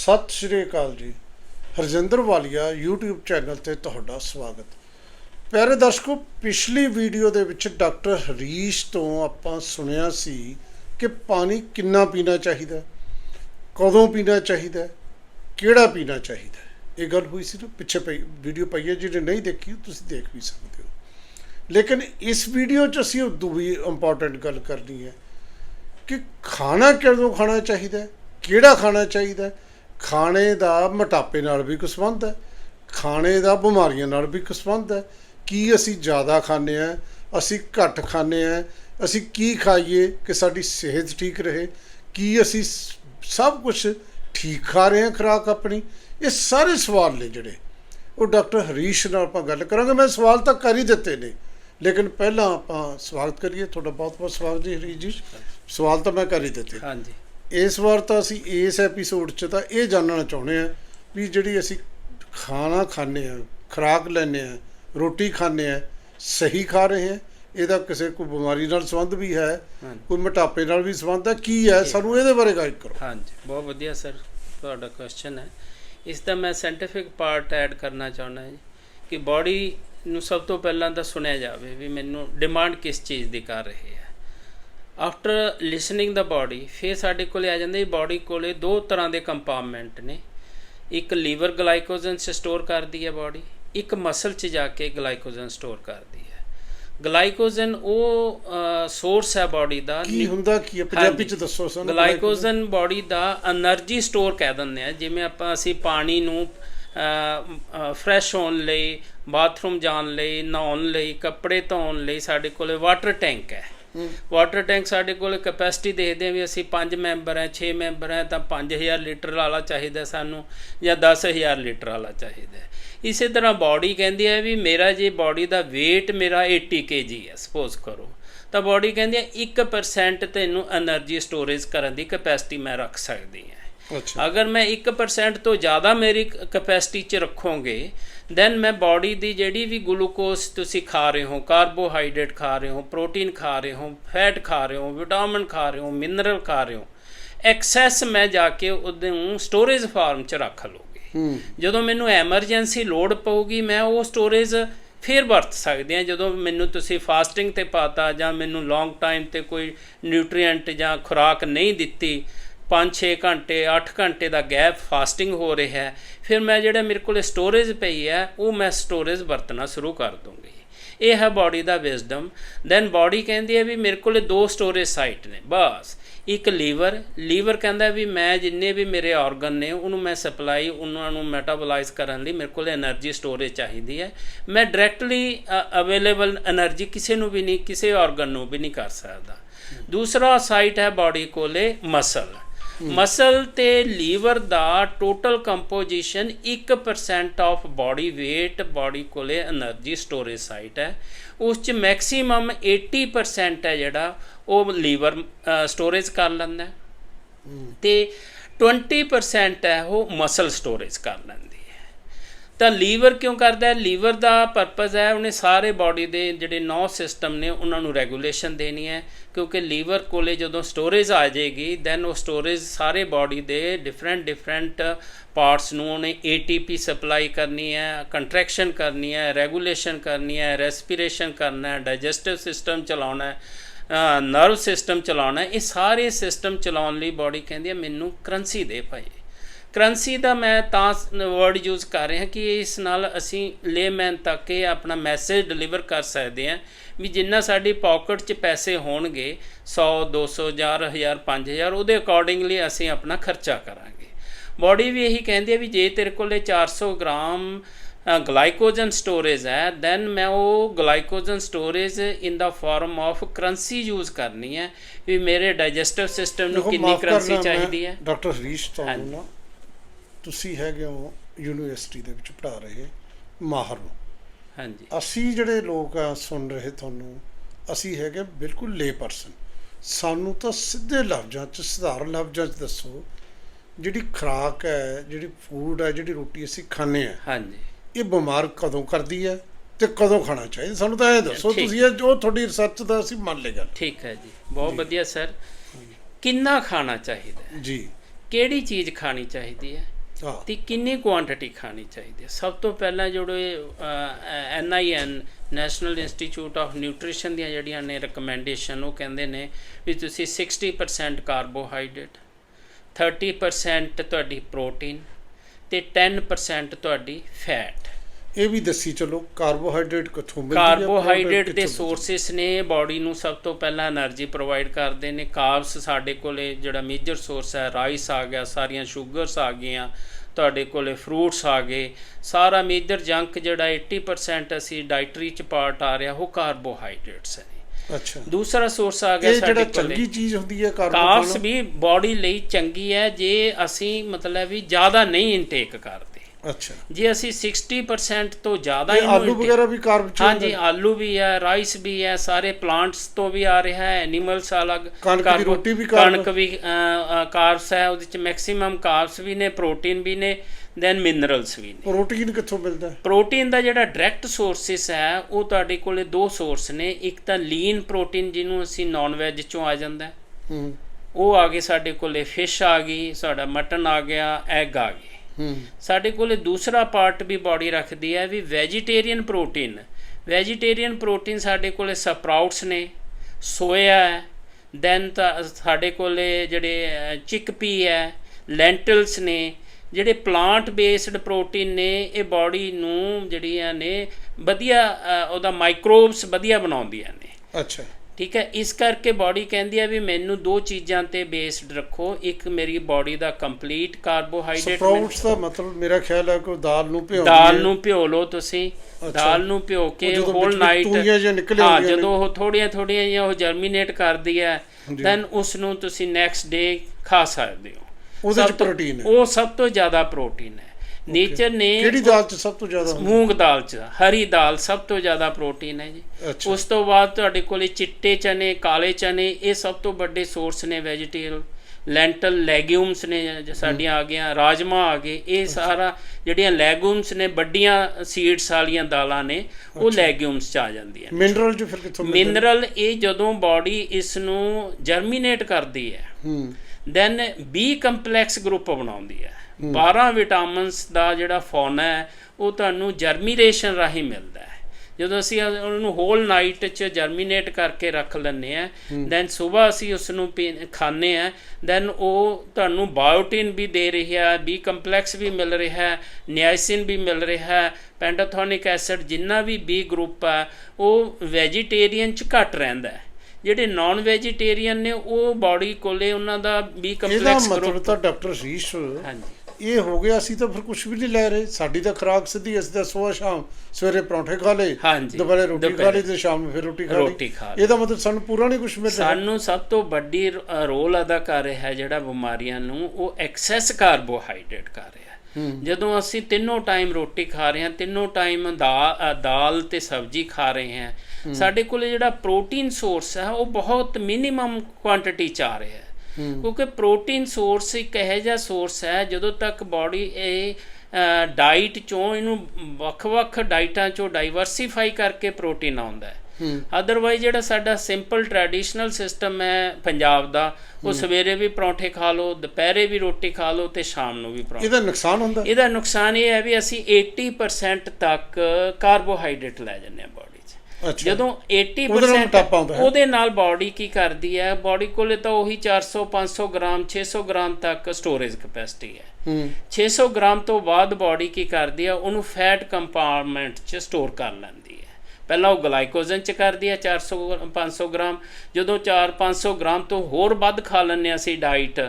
ਸਤਿ ਸ਼੍ਰੀ ਅਕਾਲ ਜੀ। ਹਰਜਿੰਦਰ ਵਾਲੀਆ YouTube channel ਤੇ ਤੁਹਾਡਾ ਸਵਾਗਤ। ਪਿਆਰੇ ਦਰਸ਼ਕੋ, ਪਿਛਲੀ ਵੀਡੀਓ ਦੇ ਵਿੱਚ ਡਾਕਟਰ ਹਰੀਸ਼ ਤੋਂ ਆਪਾਂ ਸੁਣਿਆ ਸੀ ਕਿ ਪਾਣੀ ਕਿੰਨਾ ਪੀਣਾ ਚਾਹੀਦਾ ਕਦੋਂ ਪੀਣਾ ਚਾਹੀਦਾ ਕਿਹੜਾ ਪੀਣਾ ਚਾਹੀਦਾ ਇਹ ਗੱਲ ਹੋਈ ਸੀ ਨਾ, ਪਿੱਛੇ ਪਈ ਵੀਡੀਓ ਪਈ ਹੈ, ਜਿਹਨੇ ਨਹੀਂ ਦੇਖੀ, ਤੁਸੀਂ ਦੇਖ ਵੀ ਸਕਦੇ ਹੋ। ਲੇਕਿਨ ਇਸ ਵੀਡੀਓ 'ਚ ਅਸੀਂ ਉਦੋਂ ਵੀ ਇੰਪੋਰਟੈਂਟ ਗੱਲ ਕਰਨੀ ਹੈ ਕਿ ਖਾਣਾ ਕਦੋਂ ਖਾਣਾ ਚਾਹੀਦਾ ਕਿਹੜਾ ਖਾਣਾ ਚਾਹੀਦਾ ਖਾਣੇ ਦਾ ਮੋਟਾਪੇ ਨਾਲ ਵੀ ਕੁਝ ਸੰਬੰਧ ਹੈ, ਖਾਣੇ ਦਾ ਬਿਮਾਰੀਆਂ ਨਾਲ ਵੀ ਕੁਝ ਸੰਬੰਧ ਹੈ। ਕੀ ਅਸੀਂ ਜ਼ਿਆਦਾ ਖਾਂਦੇ ਆ ਅਸੀਂ ਘੱਟ ਖਾਂਦੇ ਆ ਅਸੀਂ ਕੀ ਖਾਈਏ ਕਿ ਸਾਡੀ ਸਿਹਤ ਠੀਕ ਰਹੇ? ਕੀ ਅਸੀਂ ਸਭ ਕੁਝ ਠੀਕ ਖਾ ਰਹੇ ਹਾਂ ਖੁਰਾਕ ਆਪਣੀ? ਇਹ ਸਾਰੇ ਸਵਾਲ ਨੇ ਜਿਹੜੇ। ਉਹ ਡਾਕਟਰ ਹਰੀਸ਼ ਨਾਲ ਆਪਾਂ ਗੱਲ ਕਰਾਂਗੇ। ਮੈਂ ਸਵਾਲ ਤਾਂ ਕਰ ਹੀ ਦਿੱਤੇ ਨੇ। ਲੇਕਿਨ ਪਹਿਲਾਂ ਆਪਾਂ ਸਵਾਗਤ ਕਰੀਏ। ਤੁਹਾਡਾ ਬਹੁਤ ਬਹੁਤ ਸਵਾਗਤ ਜੀ ਹਰੀਸ਼ ਜੀ। ਸਵਾਲ ਤਾਂ ਮੈਂ ਕਰ ਹੀ ਦਿੱਤੇ। ਹਾਂਜੀ। ਇਸ ਵਾਰ ਤਾਂ ਅਸੀਂ ਇਸ ਐਪੀਸੋਡ 'ਚ ਤਾਂ ਇਹ ਜਾਣਨਾ ਚਾਹੁੰਦੇ ਆ ਵੀ ਜਿਹੜੀ ਅਸੀਂ ਖਾਣਾ ਖਾਂਦੇ ਆ ਖੁਰਾਕ ਲੈਂਦੇ ਆ ਰੋਟੀ ਖਾਂਦੇ ਆ ਸਹੀ ਖਾ ਰਹੇ ਆ ਇਹਦਾ ਕਿਸੇ ਕੋਈ ਬਿਮਾਰੀ ਨਾਲ ਸੰਬੰਧ ਵੀ ਹੈ ਕੋਈ ਮੋਟਾਪੇ ਨਾਲ ਵੀ ਸੰਬੰਧ ਹੈ ਕੀ ਹੈ ਸਾਨੂੰ ਇਹਦੇ ਬਾਰੇ ਗਾਈਡ ਕਰੋ। ਹਾਂਜੀ ਬਹੁਤ ਵਧੀਆ ਸਰ ਤੁਹਾਡਾ ਕੁਐਸਚਨ ਹੈ। ਇਸ ਦਾ ਮੈਂ ਸਾਇੰਟੀਫਿਕ ਪਾਰਟ ਐਡ ਕਰਨਾ ਚਾਹੁੰਦਾ ਹਾਂ ਕਿ ਬਾਡੀ ਨੂੰ ਸਭ ਤੋਂ ਪਹਿਲਾਂ ਤਾਂ ਸੁਣਿਆ ਜਾਵੇ ਵੀ ਮੈਨੂੰ ਡਿਮਾਂਡ ਕਿਸ ਚੀਜ਼ ਦੀ ਕਰ ਰਹੀ ਹੈ। ਆਫਟਰ ਲਿਸਨਿੰਗ ਦਾ ਬਾਡੀ ਫਿਰ ਸਾਡੇ ਕੋਲੇ ਆ ਜਾਂਦੇ ਬਾਡੀ ਕੋਲੇ ਦੋ ਤਰ੍ਹਾਂ ਦੇ ਕੰਪਾਰਟਮੈਂਟ ਨੇ। ਇੱਕ ਲੀਵਰ ਗਲਾਈਕੋਜਨ ਸਟੋਰ ਕਰਦੀ ਹੈ ਬਾਡੀ ਇੱਕ ਮਸਲ 'ਚ ਜਾ ਕੇ ਗਲਾਈਕੋਜਨ ਸਟੋਰ ਕਰਦੀ ਹੈ। ਗਲਾਈਕੋਜਨ ਉਹ ਸੋਰਸ ਹੈ ਬਾਡੀ ਦਾ। ਕੀ ਹੁੰਦਾ ਕੀ ਪੰਜਾਬੀ ਚ ਦੱਸੋ ਸਾਨੂੰ ਗਲਾਈਕੋਜਨ ਬਾਡੀ ਦਾ એનર્ਜੀ ਸਟੋਰ ਕਹਿ ਦਿੰਦੇ ਆ ਜਿਵੇਂ ਆਪਾਂ ਅਸੀਂ ਪਾਣੀ ਨੂੰ ਫਰੈਸ਼ ਹੋਣ ਲਈ ਬਾਥਰੂਮ ਜਾਣ ਲਈ ਨਹਾਉਣ ਲਈ ਕੱਪੜੇ ਧੋਣ ਲਈ ਸਾਡੇ ਕੋਲੇ ਵਾਟਰ ਟੈਂਕ ਹੈ। ਵਾਟਰ ਟੈਂਕ ਸਾਡੇ ਕੋਲ ਕਪੈਸਿਟੀ ਦੇਖਦੇ ਆ ਵੀ ਅਸੀਂ ਪੰਜ ਮੈਂਬਰ ਆ ਛੇ ਮੈਂਬਰ ਆ ਤਾਂ 5000 ਲੀਟਰ ਵਾਲਾ ਚਾਹੀਦਾ ਸਾਨੂੰ ਜਾਂ 10000 ਲੀਟਰ ਵਾਲਾ ਚਾਹੀਦਾ ਇਸੇ ਤਰ੍ਹਾਂ ਬਾਡੀ ਕਹਿੰਦੀ ਹੈ ਵੀ ਮੇਰਾ ਜੇ ਬਾਡੀ ਦਾ weight ਮੇਰਾ 80 kg ਹੈ ਸਪੋਜ਼ ਕਰੋ। ਤਾਂ ਬਾਡੀ ਕਹਿੰਦੀ ਹੈ 1% ਤੈਨੂੰ એનર્ਜੀ ਸਟੋਰੇਜ ਕਰਨ ਦੀ ਕਪੈਸਿਟੀ ਮੈਂ ਰੱਖ ਸਕਦੀ ਹਾਂ। ਅਗਰ ਮੈਂ 1% ਤੋਂ ਜ਼ਿਆਦਾ ਮੇਰੀ ਕਪੈਸਿਟੀ 'ਚ ਰੱਖੋਗੇ ਦੈਨ ਮੈਂ ਬਾਡੀ ਦੀ ਜਿਹੜੀ ਵੀ ਗਲੂਕੋਜ਼ ਤੁਸੀਂ ਖਾ ਰਹੇ ਹੋ ਕਾਰਬੋਹਾਈਡਰੇਟ ਖਾ ਰਹੇ ਹੋ ਪ੍ਰੋਟੀਨ ਖਾ ਰਹੇ ਹੋ ਫੈਟ ਖਾ ਰਹੇ ਹੋ ਵਿਟਾਮਿਨ ਖਾ ਰਹੇ ਹੋ ਮਿਨਰਲ ਖਾ ਰਹੇ ਹੋ ਐਕਸੈਸ ਮੈਂ ਜਾ ਕੇ ਉਹਨੂੰ ਸਟੋਰੇਜ ਫਾਰਮ 'ਚ ਰੱਖ ਲਵਾਂਗੀ ਜਦੋਂ ਮੈਨੂੰ ਐਮਰਜੈਂਸੀ ਲੋਡ ਪਊਗੀ ਮੈਂ ਉਹ ਸਟੋਰੇਜ ਫੇਰ ਵਰਤ ਸਕਦੀ ਹਾਂ। ਜਦੋਂ ਮੈਨੂੰ ਤੁਸੀਂ ਫਾਸਟਿੰਗ ਤੇ ਪਾਤਾ ਜਾਂ ਮੈਨੂੰ ਲੌਂਗ ਟਾਈਮ ਤੇ ਕੋਈ ਨਿਊਟ੍ਰੀਐਂਟ ਜਾਂ ਖੁਰਾਕ ਨਹੀਂ ਦਿੱਤੀ 5-6 ਘੰਟੇ 8 ਘੰਟੇ ਦਾ ਗੈਪ ਫਾਸਟਿੰਗ ਹੋ ਰਿਹਾ ਹੈ, ਫਿਰ ਮੈਂ ਜਿਹੜਾ ਮੇਰੇ ਕੋਲ ਸਟੋਰੇਜ ਪਈ ਹੈ, ਉਹ ਮੈਂ ਸਟੋਰੇਜ ਵਰਤਣਾ ਸ਼ੁਰੂ ਕਰ ਦੂੰਗੀ। ਇਹ ਹੈ ਬਾਡੀ ਦਾ ਵਿਜ਼ਡਮ ਦੈਨ ਬਾਡੀ ਕਹਿੰਦੀ ਹੈ ਵੀ ਮੇਰੇ ਕੋਲ ਦੋ ਸਟੋਰੇਜ ਸਾਈਟ ਨੇ, ਬਸ। ਇੱਕ ਲੀਵਰ ਲੀਵਰ ਕਹਿੰਦਾ ਵੀ ਮੈਂ ਜਿੰਨੇ ਵੀ ਮੇਰੇ ਆਰਗਨ ਨੇ, ਉਹਨੂੰ ਮੈਂ ਸਪਲਾਈ ਉਹਨਾਂ ਨੂੰ ਮੈਟਾਬੋਲਾਈਜ਼ ਕਰਨ ਲਈ ਮੇਰੇ ਕੋਲ એનર્ਜੀ ਸਟੋਰੇਜ ਚਾਹੀਦੀ ਹੈ। ਮੈਂ ਡਾਇਰੈਕਟਲੀ ਅਵੇਲੇਬਲ એનર્ਜੀ ਕਿਸੇ ਨੂੰ ਵੀ ਨਹੀਂ, ਕਿਸੇ ਆਰਗਨ ਨੂੰ ਵੀ ਨਹੀਂ ਕਰ ਸਕਦਾ। ਦੂਸਰਾ ਸਾਈਟ ਹੈ ਬਾਡੀ ਕੋਲੇ ਮਸਲ ਮਸਲ ਤੇ liver the total composition 1% of body weight body ਕੋਲੇ એનર્ਜੀ ਸਟੋਰੇਜ ਸਾਈਟ ਹੈ। ਉਸ ਚ ਮੈਕਸਿਮਮ 80% ਹੈ ਜਿਹੜਾ ਉਹ ਲੀਵਰ ਸਟੋਰੇਜ ਕਰ ਲੈਂਦਾ ਤੇ 20% ਹੈ ਉਹ ਮਸਲ ਸਟੋਰੇਜ ਕਰ ਲੈਂਦਾ ਤਾਂ ਲੀਵਰ ਕਿਉਂ ਕਰਦਾ ਹੈ? ਲੀਵਰ ਦਾ ਪਰਪਸ ਹੈ, ਉਹਨੇ ਸਾਰੇ ਬਾਡੀ ਦੇ ਜਿਹੜੇ ਨੌ ਸਿਸਟਮ ਨੇ, ਉਹਨਾਂ ਨੂੰ ਰੈਗੂਲੇਸ਼ਨ ਦੇਣੀ ਹੈ, ਕਿਉਂਕਿ ਲੀਵਰ ਕੋਲੇ ਜਦੋਂ ਸਟੋਰੇਜ ਆ ਜਾਏਗੀ ਦੈਨ ਉਹ ਸਟੋਰੇਜ ਸਾਰੇ ਬਾਡੀ ਦੇ ਡਿਫਰੈਂਟ ਡਿਫਰੈਂਟ ਪਾਰਟਸ ਨੂੰ ਉਹਨੇ ATP ਸਪਲਾਈ ਕਰਨੀ ਹੈ ਕੰਟਰੈਕਸ਼ਨ ਕਰਨੀ ਹੈ ਰੈਗੂਲੇਸ਼ਨ ਕਰਨੀ ਹੈ ਰੈਸਪੀਰੇਸ਼ਨ ਕਰਨਾ ਹੈ ਡਾਈਜੈਸਟਿਵ ਸਿਸਟਮ ਚਲਾਉਣਾ ਹੈ ਨਰਵ ਸਿਸਟਮ ਚਲਾਉਣਾ ਇਹ ਸਾਰੇ ਸਿਸਟਮ ਚਲਾਉਣ ਲਈ ਬਾਡੀ ਕਹਿੰਦੀ ਹੈ, ਮੈਨੂੰ ਕਰੰਸੀ ਦੇ ਭਾਈ। ਕਰੰਸੀ ਦਾ ਮੈਂ ਤਾਂ ਵਰਡ ਯੂਜ਼ ਕਰ ਰਿਹਾ ਕਿ ਇਸ ਨਾਲ ਅਸੀਂ ਲੇਮੈਨ ਤੱਕ ਇਹ ਆਪਣਾ ਮੈਸੇਜ ਡਿਲੀਵਰ ਕਰ ਸਕਦੇ ਹਾਂ ਵੀ ਜਿੰਨਾ ਸਾਡੀ ਪਾਕਟ 'ਚ ਪੈਸੇ ਹੋਣਗੇ 100 200 1000 5000 ਉਹਦੇ ਅਕੋਰਡਿੰਗਲੀ ਅਸੀਂ ਆਪਣਾ ਖਰਚਾ ਕਰਾਂਗੇ। ਬਾਡੀ ਵੀ ਇਹੀ ਕਹਿੰਦੀ ਹੈ ਵੀ ਜੇ ਤੇਰੇ ਕੋਲੇ 400 ਗ੍ਰਾਮ ਗਲਾਈਕੋਜਨ ਸਟੋਰੇਜ ਹੈ ਦੈਨ ਮੈਂ ਉਹ glycogen storage in the form of currency use ਕਰਨੀ ਹੈ ਵੀ ਮੇਰੇ ਡਾਈਜੈਸਟਿਵ ਸਿਸਟਮ ਨੂੰ ਕਿੰਨੀ ਕਰੰਸੀ ਚਾਹੀਦੀ ਹੈ। ਡਾਕਟਰ ਹਰੀਸ਼ ਤੁਹਾਨੂੰ ਤੁਸੀਂ ਹੈਗੇ ਹੋ ਯੂਨੀਵਰਸਿਟੀ ਦੇ ਵਿੱਚ ਪੜ੍ਹਾ ਰਹੇ ਮਾਹਰ ਨੂੰ ਹਾਂਜੀ। ਅਸੀਂ ਜਿਹੜੇ ਲੋਕ ਆ ਸੁਣ ਰਹੇ ਤੁਹਾਨੂੰ ਅਸੀਂ ਹੈਗੇ ਬਿਲਕੁਲ ਲੇ ਪਰਸਨ ਸਾਨੂੰ ਤਾਂ ਸਿੱਧੇ ਲਫ਼ਜ਼ਾਂ 'ਚ ਸਧਾਰਨ ਲਫ਼ਜ਼ਾਂ 'ਚ ਦੱਸੋ ਜਿਹੜੀ ਖੁਰਾਕ ਹੈ ਜਿਹੜੀ ਫੂਡ ਹੈ ਜਿਹੜੀ ਰੋਟੀ ਅਸੀਂ ਖਾਂਦੇ ਆ ਹਾਂਜੀ। ਇਹ ਬਿਮਾਰ ਕਦੋਂ ਕਰਦੀ ਹੈ ਤੇ ਕਦੋਂ ਖਾਣਾ ਚਾਹੀਦਾ? ਸਾਨੂੰ ਤਾਂ ਇਹ ਦੱਸੋ। ਤੁਸੀਂ ਇਹ ਜੋ ਤੁਹਾਡੀ ਰਿਸਰਚ ਦਾ ਅਸੀਂ ਮੰਨ ਲਏ ਗੱਲ। ਠੀਕ ਹੈ ਜੀ। ਬਹੁਤ ਵਧੀਆ ਸਰ। ਕਿੰਨਾ ਖਾਣਾ ਚਾਹੀਦਾ ਜੀ। ਕਿਹੜੀ ਚੀਜ਼ ਖਾਣੀ ਚਾਹੀਦੀ ਹਾਂ? ਤੇ ਕਿੰਨੀ ਕੁਆਂਟੀਟੀ ਖਾਣੀ ਚਾਹੀਦੀ ਹੈ? ਸਭ ਤੋਂ ਪਹਿਲਾਂ ਜਿਹੜੇ NIN national institute of nutrition ਦੀਆਂ ਜਿਹੜੀਆਂ ਨੇ ਰეკਮੈਂਡੇਸ਼ਨ ਉਹ ਕਹਿੰਦੇ ਨੇ ਵੀ ਤੁਸੀਂ 60% ਕਾਰਬੋਹਾਈਡਰੇਟ 30% ਤੁਹਾਡੀ ਪ੍ਰੋਟੀਨ ਤੇ 10% ਤੁਹਾਡੀ ਫੈਟ ਇਹ ਵੀ ਦੱਸੀ ਚਲੋ ਕਾਰਬੋਹਾਈਡਰੇਟ ਕਿੱਥੋਂ ਮਿਲਦੀ ਹੈ ਕਾਰਬੋਹਾਈਡਰੇਟ ਦੇ ਸੋਰਸਸ ਨੇ ਬਾਡੀ ਨੂੰ ਸਭ ਤੋਂ ਪਹਿਲਾਂ એનર્ਜੀ ਪ੍ਰੋਵਾਈਡ ਕਰਦੇ ਨੇ ਕਾਰਬਸ ਸਾਡੇ ਕੋਲੇ ਜਿਹੜਾ ਮੇਜਰ ਸੋਰਸ ਹੈ ਰਾਈਸ ਆ ਗਿਆ ਸਾਰੀਆਂ ਸ਼ੂਗਰਸ ਆ ਗਈਆਂ ਤੁਹਾਡੇ ਕੋਲੇ ਫਰੂਟਸ ਆ ਗਏ ਸਾਰਾ ਮੇਜਰ ਜੰਕ ਜਿਹੜਾ 80% ਅਸੀਂ ਡਾਈਟਰੀ ਚ ਪਾਰਟ ਆ ਰਿਹਾ ਉਹ ਕਾਰਬੋਹਾਈਡਰੇਟਸ ਨੇ ਅੱਛਾ। ਦੂਸਰਾ ਸੋਰਸ ਆ ਗਿਆ ਸਾਡੇ ਕੋਲ। ਇਹ ਚੰਗੀ ਚੀਜ਼ ਹੁੰਦੀ ਹੈ ਕਾਰਬੋਹਾਈਡਰੇਟਸ ਵੀ ਬਾਡੀ ਲਈ ਚੰਗੀ ਹੈ ਜੇ ਅਸੀਂ ਮਤਲਬ ਵੀ ਜ਼ਿਆਦਾ ਨਹੀਂ ਇਨਟੇਕ ਕਰਦੇ। ਅੱਛਾ ਜੇ ਅਸੀਂ 60% ਤੋਂ ਜ਼ਿਆਦਾ ਇਹ ਆਲੂ ਵਗੈਰਾ ਵੀ ਕਾਰਬ ਚ ਹਾਂਜੀ? ਆਲੂ ਵੀ ਹੈ ਰਾਈਸ ਵੀ ਹੈ ਸਾਰੇ ਪਲਾਂਟਸ ਤੋਂ ਵੀ ਆ ਰਿਹਾ ਹੈ ਐਨੀਮਲਸ ਅਲੱਗ ਕਣਕ ਦੀ ਰੋਟੀ ਵੀ ਕਣਕ ਵੀ ਕਾਰਬਸ ਹੈ ਉਹਦੇ ਚ ਮੈਕਸਿਮਮ ਕਾਰਬਸ ਵੀ ਨੇ ਪ੍ਰੋਟੀਨ ਵੀ ਨੇ ਦੈਨ ਮਿਨਰਲਸ ਵੀ ਨੇ ਪ੍ਰੋਟੀਨ ਕਿੱਥੋਂ ਮਿਲਦਾ? ਪ੍ਰੋਟੀਨ ਦਾ ਜਿਹੜਾ ਡਾਇਰੈਕਟ ਸੋਰਸਸ ਹੈ ਉਹ ਤੁਹਾਡੇ ਕੋਲੇ ਦੋ ਸੋਰਸ ਨੇ ਇੱਕ ਤਾਂ ਲੀਨ ਪ੍ਰੋਟੀਨ ਜਿਹਨੂੰ ਅਸੀਂ ਨਾਨ ਵੈਜ ਚੋਂ ਆ ਜਾਂਦਾ ਹੈ। ਉਹ ਆ ਗਏ ਸਾਡੇ ਕੋਲੇ ਫਿਸ਼ ਆ ਗਈ ਸਾਡਾ ਮਟਨ ਆ ਗਿਆ ਐਗ ਆ ਹੂੰ ਸਾਡੇ ਕੋਲੇ ਦੂਸਰਾ ਪਾਰਟ ਵੀ ਬਾਡੀ ਰੱਖਦੀ ਹੈ ਵੀ ਵੈਜੀਟੇਰੀਅਨ ਪ੍ਰੋਟੀਨ ਵੈਜੀਟੇਰੀਅਨ ਪ੍ਰੋਟੀਨ ਸਾਡੇ ਕੋਲੇ ਸਪਰਾਊਟਸ ਨੇ ਸੋਇਆ ਹੈ ਦੈਨ ਤਾਂ ਸਾਡੇ ਕੋਲੇ ਜਿਹੜੇ ਚਿਕਪੀ ਹੈ ਲੈਂਟਲਸ ਨੇ, ਜਿਹੜੇ ਪਲਾਂਟ ਬੇਸਡ ਪ੍ਰੋਟੀਨ ਨੇ, ਇਹ ਬਾਡੀ ਨੂੰ ਜਿਹੜੀਆਂ ਨੇ ਵਧੀਆ ਉਹਦਾ ਮਾਈਕਰੋਬਸ ਵਧੀਆ ਬਣਾਉਂਦੀਆਂ ਨੇ। ਅੱਛਾ। ਠੀਕ ਹੈ ਇਸ ਕਰਕੇ ਬਾਡੀ ਕਹਿੰਦੀ ਹੈ ਵੀ ਮੈਨੂੰ ਦੋ ਚੀਜ਼ਾਂ ਤੇ ਬੇਸਡ ਰੱਖੋ। ਇੱਕ ਮੇਰੀ ਬਾਡੀ ਦਾ ਕੰਪਲੀਟ ਕਾਰਬੋਹਾਈਡਰੇਟ ਸਪਰਾਊਟਸ ਦਾ ਮਤਲਬ ਮੇਰਾ ਖਿਆਲ ਹੈ ਕੋਈ ਦਾਲ ਨੂੰ ਭਿਓ ਦਾਲ ਨੂੰ ਭਿਓ ਲਓ ਤੁਸੀਂ। ਦਾਲ ਨੂੰ ਭਿਓ ਕੇ ਹੋਲ ਨਾਈਟ ਹਾਂ। ਜਦੋਂ ਉਹ ਥੋੜੀਆਂ ਥੋੜੀਆਂ ਜਿਹੀਆਂ ਉਹ ਜਰਮੀਨੇਟ ਕਰਦੀ ਹੈ ਦੈਨ ਉਸ ਨੂੰ ਤੁਸੀਂ ਨੈਕਸਟ ਡੇ ਖਾ ਸਕਦੇ ਹੋ। ਉਹਦੇ ਚ ਪ੍ਰੋਟੀਨ ਹੈ। ਉਹ ਸਭ ਤੋਂ ਜ਼ਿਆਦਾ ਪ੍ਰੋਟੀਨ ਹੈ। ਨੇਚਰ ਨੇ ਕਿਹੜੀ ਦਾਲ ਚ ਸਭ ਤੋਂ ਜ਼ਿਆਦਾ ਮੂੰਗ ਦਾਲ ਚ ਹਰੀ ਦਾਲ ਸਭ ਤੋਂ ਜ਼ਿਆਦਾ ਪ੍ਰੋਟੀਨ ਹੈ ਜੀ। ਉਸ ਤੋਂ ਬਾਅਦ ਤੁਹਾਡੇ ਕੋਲੇ ਚਿੱਟੇ ਚਨੇ ਕਾਲੇ ਚਨੇ ਇਹ ਸਭ ਤੋਂ ਵੱਡੇ ਸੋਰਸ ਨੇ ਵੈਜੀਟੇਬਲ ਲੈਂਟਲ ਲੈਗਿਊਮਸ ਨੇ ਜੋ ਸਾਡੀਆਂ ਆ ਗਈਆਂ ਰਾਜਮਾ ਆ ਗਏ ਇਹ ਸਾਰਾ ਜਿਹੜੀਆਂ ਲੈਗਿਊਮਸ ਨੇ ਵੱਡੀਆਂ ਸੀਡਸ ਵਾਲੀਆਂ ਦਾਲਾਂ ਨੇ ਉਹ ਲੈਗਿਊਮਸ ਚ ਆ ਜਾਂਦੀਆਂ ਮਿਨਰਲ ਚ ਫਿਰ ਕਿੱਥੋਂ ਮਿਨਰਲ ਇਹ ਜਦੋਂ ਬਾਡੀ ਇਸ ਨੂੰ ਜਰਮੀਨੇਟ ਕਰਦੀ ਹੈ ਹੂੰ। ਦੈਨ ਬੀ ਕੰਪਲੈਕਸ ਗਰੁੱਪ ਬਣਾਉਂਦੀ ਹੈ। 12 ਵਿਟਾਮਿਨਸ ਦਾ ਜਿਹੜਾ ਫੌਨਾ ਹੈ ਉਹ ਤੁਹਾਨੂੰ ਜਰਮੀਨੇਸ਼ਨ ਰਾਹੀਂ ਮਿਲਦਾ ਹੈ। ਜਦੋਂ ਅਸੀਂ ਉਹਨੂੰ ਹੋਲ ਨਾਈਟ ਚ ਜਰਮੀਨੇਟ ਕਰਕੇ ਰੱਖ ਲੈਂਦੇ ਆ ਦੈਨ ਸਵੇਰ ਅਸੀਂ ਉਸ ਨੂੰ ਪੀ- ਖਾਂਦੇ ਆ ਦੈਨ ਉਹ ਤੁਹਾਨੂੰ ਬਾਇਓਟਿਨ ਵੀ ਦੇ ਰਹੀ ਹੈ ਬੀ ਕੰਪਲੈਕਸ ਵੀ ਮਿਲ ਰਿਹਾ ਹੈ ਨਿਆਸਿਨ ਵੀ ਮਿਲ ਰਿਹਾ ਹੈ ਪੈਂਟਾਥੋਨਿਕ ਐਸਿਡ ਜਿੰਨਾ ਵੀ ਬੀ ਗਰੁੱਪ ਹੈ ਉਹ ਵੈਜੀਟੇਰੀਅਨ ਚ ਘੱਟ ਰਹਿੰਦਾ ਹੈ। ਜਿਹੜੇ ਨਾਨ ਵੈਜੀਟੇਰੀਅਨ ਨੇ ਉਹ ਬਾਡੀ ਕੋਲੇ ਉਹਨਾਂ ਦਾ ਬੀ ਇਹਦਾ ਕੰਪਲੈਕਸ ਮਤਲਬ ਗਰੁੱਪ ਤਾਂ ਡਾਕਟਰ ਸ਼ੀਸ਼ ਹਾਂਜੀ। ਇਹ ਹੋ ਗਿਆ ਅਸੀਂ ਤਾਂ ਫਿਰ ਕੁਝ ਵੀ ਨਹੀਂ ਲੈ ਰਹੇ। ਸਾਡੀ ਤਾਂ ਖੁਰਾਕ ਸਿੱਧੀ ਅਸੀਂ ਤਾਂ ਸਵੇਰ ਸ਼ਾਮ ਸਵੇਰੇ ਪਰੌਂਠੇ ਖਾ ਲਏ ਦੁਪਹਿਰੇ ਰੋਟੀ ਖਾ। ਲਈ ਤੇ ਸ਼ਾਮ ਨੂੰ ਫਿਰ ਰੋਟੀ ਖਾ ਲਈ। ਇਹਦਾ ਮਤਲਬ ਸਾਨੂੰ ਪੂਰਾ ਨਹੀਂ ਕੁਝ ਮਿਲ ਰਿਹਾ। ਸਾਨੂੰ ਸਭ ਤੋਂ ਵੱਡੀ ਰੋਲ ਅਦਾ ਕਰ ਰਿਹਾ ਹੈ ਜਿਹੜਾ ਬਿਮਾਰੀਆਂ ਨੂੰ ਉਹ ਐਕਸੈਸ ਕਾਰਬੋਹਾਈਡਰੇਟ ਕਰ ਰਿਹਾ ਜਦੋਂ ਅਸੀਂ ਤਿੰਨੋਂ ਟਾਈਮ ਰੋਟੀ ਖਾ ਰਹੇ ਹਾਂ ਤਿੰਨੋਂ ਟਾਈਮ ਦਾਲ ਤੇ ਸਬਜ਼ੀ ਖਾ ਰਹੇ ਹਾਂ ਸਾਡੇ ਕੋਲ ਜਿਹੜਾ ਪ੍ਰੋਟੀਨ ਸੋਰਸ ਹੈ ਉਹ ਬਹੁਤ ਮਿਨੀਮਮ ਕੁਆਂਟੀਟੀ ਚ ਆ ਰਿਹਾ ਹੈ। ਕਿਉਂਕਿ ਪ੍ਰੋਟੀਨ ਸੋਰਸ ਇੱਕ ਇਹੋ ਜਿਹਾ ਸੋਰਸ ਹੈ ਜਦੋਂ ਤੱਕ ਬਾਡੀ ਇਹ ਡਾਈਟ ਚੋਂ ਇਹਨੂੰ ਵੱਖ-ਵੱਖ ਡਾਈਟਾਂ ਚੋਂ ਡਾਈਵਰਸਿਫਾਈ ਕਰਕੇ ਪ੍ਰੋਟੀਨ ਆਉਂਦਾ ਹੈ। ਅਦਰਵਾਈਜ਼ ਜਿਹੜਾ ਸਾਡਾ ਸਿੰਪਲ ਟ੍ਰੈਡੀਸ਼ਨਲ ਸਿਸਟਮ ਹੈ ਪੰਜਾਬ ਦਾ ਉਹ ਸਵੇਰੇ ਵੀ ਪਰੌਂਠੇ ਖਾ ਲਓ ਦੁਪਹਿਰੇ ਵੀ ਰੋਟੀ ਖਾ ਲਓ ਤੇ ਸ਼ਾਮ ਨੂੰ ਵੀ ਪਰੌਂਠੇ। ਇਹਦਾ ਨੁਕਸਾਨ ਹੁੰਦਾ? ਇਹਦਾ ਨੁਕਸਾਨ ਇਹ ਹੈ ਵੀ ਅਸੀਂ 80% ਤੱਕ ਕਾਰਬੋਹਾਈਡਰੇਟ ਲੈ ਜੰਨੇ ਆ ਜਦੋਂ ਉਹਦੇ ਨਾਲ 80% ਮੋਟਾਪਾ ਆਉਂਦਾ ਹੈ। ਉਹਦੇ ਨਾਲ ਬਾਡੀ ਕੀ ਕਰਦੀ ਹੈ? ਬਾਡੀ ਕੋਲੇ ਤਾਂ ਉਹੀ 400 500 ਗ੍ਰਾਮ 600 ਗ੍ਰਾਮ ਤੱਕ ਸਟੋਰੇਜ ਕਪੈਸਿਟੀ ਹੈ। ਹੂੰ। 600 ਗ੍ਰਾਮ ਤੋਂ ਬਾਅਦ ਬਾਡੀ ਕੀ ਕਰਦੀ ਹੈ? ਉਹਨੂੰ ਫੈਟ ਕੰਪਾਰਟਮੈਂਟ 'ਚ ਸਟੋਰ ਕਰ ਲੈਂਦੀ ਹੈ। ਪਹਿਲਾਂ ਉਹ ਗਲਾਈਕੋਜਨ 'ਚ ਕਰਦੀ ਹੈ 400 ਗ੍ਰਾਮ- 500 ਗ੍ਰਾਮ। ਜਦੋਂ 4-500 ਗ੍ਰਾਮ ਤੋਂ ਹੋਰ ਵੱਧ ਖਾ ਲੈਂਦੇ ਹਾਂ ਅਸੀਂ ਡਾਈਟ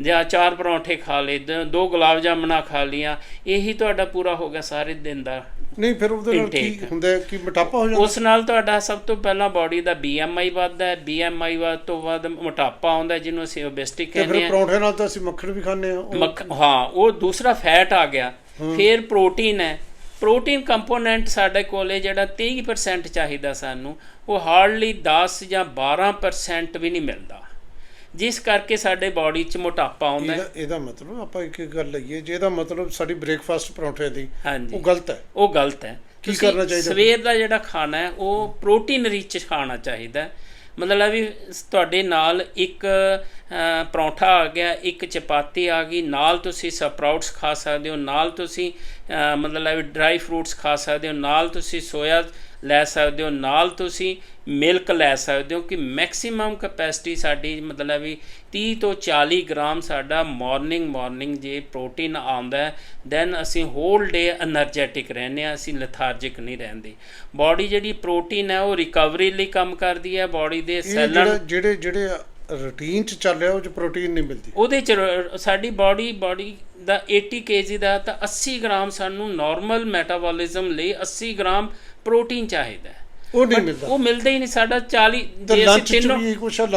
ਜਾਂ ਚਾਰ ਪਰੌਂਠੇ ਖਾ ਲਏ ਦ- ਗੁਲਾਬ ਜਾਮਣਾ ਖਾ ਲੀਆਂ ਇਹੀ ਤੁਹਾਡਾ ਪੂਰਾ ਹੋ ਗਿਆ ਸਾਰੇ ਦਿਨ ਦਾ। ਨਹੀਂ ਫਿਰ ਉਹਦੇ ਨਾਲ ਕੀ। ਹੁੰਦਾ ਹੈ? ਕਿ ਮੋਟਾਪਾ ਹੋ ਜਾਂਦਾ? ਉਸ ਨਾਲ ਤੁਹਾਡਾ ਸਭ ਤੋਂ ਪਹਿਲਾਂ ਬਾਡੀ ਦਾ BMI ਵੱਧਦਾ ਹੈ। BMI ਵੱਧ ਤੋਂ ਬਾਅਦ ਮੋਟਾਪਾ ਆਉਂਦਾ ਹੈ, ਜਿਹਨੂੰ ਅਸੀਂ ਓਬੇਸਿਟੀ ਤੇ ਕਹਿੰਦੇ ਫਿਰ ਹਾਂ ਪਰੌਂਠੇ ਨਾਲ ਤਾਂ ਅਸੀਂ ਮੱਖਣ ਵੀ ਖਾਂਦੇ ਆ ਮੱਖ ਹਾਂ ਉਹ ਦੂਸਰਾ ਫੈਟ ਆ ਗਿਆ। ਫਿਰ ਪ੍ਰੋਟੀਨ ਹੈ। ਪ੍ਰੋਟੀਨ ਕੰਪੋਨੈਂਟ ਸਾਡੇ ਕੋਲੇ ਜਿਹੜਾ 23% ਚਾਹੀਦਾ ਸਾਨੂੰ ਉਹ ਹਾਰਡਲੀ 10 ਜਾਂ 12% ਵੀ ਨਹੀਂ ਮਿਲਦਾ। ਜਿਸ ਕਰਕੇ ਸਾਡੇ ਬਾਡੀ 'ਚ ਮੋਟਾਪਾ ਆਉਂਦਾ ਹੈ। ਇਹਦਾ ਮਤਲਬ ਆਪਾਂ ਇੱਕ ਇੱਕ ਗੱਲ ਲਈਏ ਜੇ ਇਹਦਾ ਮਤਲਬ ਸਾਡੀ ਬ੍ਰੇਕਫਾਸਟ ਪਰੌਂਠੇ ਦੀ ਉਹ ਗਲਤ ਹੈ। ਉਹ ਗਲਤ ਹੈ। ਕੀ ਕਰਨਾ ਚਾਹੀਦਾ? ਸਵੇਰ ਦਾ ਜਿਹੜਾ ਖਾਣਾ ਹੈ ਉਹ ਪ੍ਰੋਟੀਨ ਰਿਚ ਖਾਣਾ ਚਾਹੀਦਾ ਹੈ। ਮਤਲਬ ਵੀ ਤੁਹਾਡੇ ਨਾਲ ਇੱਕ ਪਰੌਂਠਾ ਆ ਗਿਆ ਇੱਕ ਚਪਾਤੀ ਆ ਗਈ ਨਾਲ ਤੁਸੀਂ ਸਪਰਾਊਟਸ ਖਾ ਸਕਦੇ ਹੋ ਨਾਲ ਤੁਸੀਂ ਅ, ਮਤਲਬ ਡਰਾਈ ਫਰੂਟਸ ਖਾ ਸਕਦੇ ਹੋ ਨਾਲ ਤੁਸੀਂ ਸੋਇਆ ਲੈ ਸਕਦੇ ਹੋ ਨਾਲ ਤੁਸੀਂ ਮਿਲਕ ਲੈ ਸਕਦੇ ਹੋ ਕਿ ਮੈਕਸਿਮਮ ਕਪੈਸਿਟੀ ਸਾਡੀ ਮਤਲਬ ਵੀ 30 ਤੋਂ 40 ਗ੍ਰਾਮ ਸਾਡਾ ਮਾਰਨਿੰਗ ਮਾਰਨਿੰਗ ਜੇ ਪ੍ਰੋਟੀਨ ਆਉਂਦਾ ਹੈ ਦੈਨ ਅਸੀਂ ਹੋਲ ਡੇ એનર્ਜੈਟਿਕ ਰਹਿੰਦੇ ਆ ਅਸੀਂ ਲਥਾਰਜਿਕ ਨਹੀਂ ਰਹਿੰਦੇ। ਬਾਡੀ ਜਿਹੜੀ ਪ੍ਰੋਟੀਨ ਹੈ ਉਹ ਰਿਕਵਰੀ ਲਈ ਕੰਮ ਕਰਦੀ ਹੈ ਬਾਡੀ ਦੇ ਸੈੱਲਾਂ ਜਿਹੜੇ ਜਿਹੜੇ ਰੂਟੀਨ ਚ ਚੱਲ ਰਿਹਾ ਉਹ ਚ ਪ੍ਰੋਟੀਨ ਨਹੀਂ ਮਿਲਦੀ। ਉਹਦੇ ਚ ਸਾਡੀ ਬਾਡੀ ਬਾਡੀ ਦਾ 80 ਕੇਜੀ ਦਾ ਤਾਂ 80 ਗ੍ਰਾਮ ਸਾਨੂੰ ਨਾਰਮਲ ਮੈਟਾਬੋਲਿਜ਼ਮ ਲਈ 80 ਗ੍ਰਾਮ ਪ੍ਰੋਟੀਨ ਚਾਹੀਦਾ ਹੈ। ਉਹ ਨਹੀਂ ਮਿਲਦਾ। ਉਹ ਮਿਲਦਾ ਹੀ ਨਹੀਂ ਸਾਡਾ 40 ਤੇ ਜੇ ਅਸੀਂ ਤਿੰਨੋਂ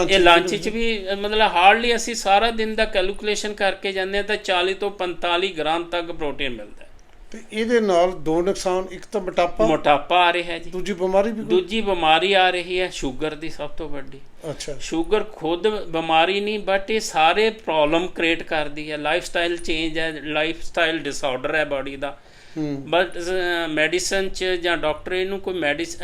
ਇਹ ਲੰਚ ਚ ਵੀ ਮਤਲਬ ਹਾਰਡਲੀ ਅਸੀਂ ਸਾਰਾ ਦਿਨ ਦਾ ਕੈਲਕੂਲੇਸ਼ਨ ਕਰਕੇ ਜਾਂਦੇ ਹਾਂ ਤਾਂ 40 ਤੋਂ 45 ਗ੍ਰਾਮ ਤੱਕ ਪ੍ਰੋਟੀਨ ਮਿਲਦਾ ਤੇ ਇਹਦੇ ਨਾਲ ਦੋ ਨੁਕਸਾਨ ਇੱਕ ਤਾਂ ਮੋਟਾਪਾ। ਮੋਟਾਪਾ ਆ ਰਿਹਾ ਜੀ। ਦੂਜੀ ਬਿਮਾਰੀ ਵੀ ਦੂਜੀ ਬਿਮਾਰੀ ਆ ਰਹੀ ਹੈ ਸ਼ੂਗਰ ਦੀ ਸਭ ਤੋਂ ਵੱਡੀ। ਅੱਛਾ। ਸ਼ੂਗਰ ਖੁਦ ਬਿਮਾਰੀ ਨਹੀਂ ਬਟ ਇਹ ਸਾਰੇ ਪ੍ਰੋਬਲਮ ਕ੍ਰੀਏਟ ਕਰਦੀ ਹੈ। ਲਾਈਫ ਸਟਾਈਲ ਚੇਂਜ ਹੈ ਲਾਈਫ ਸਟਾਈਲ ਡਿਸਆਰਡਰ ਹੈ ਬਾਡੀ ਦਾ। ਬਟ ਮੈਡੀਸਨ ਚ ਜਾਂ ਡਾਕਟਰ ਇਹਨੂੰ ਕੋਈ ਮੈਡੀਸ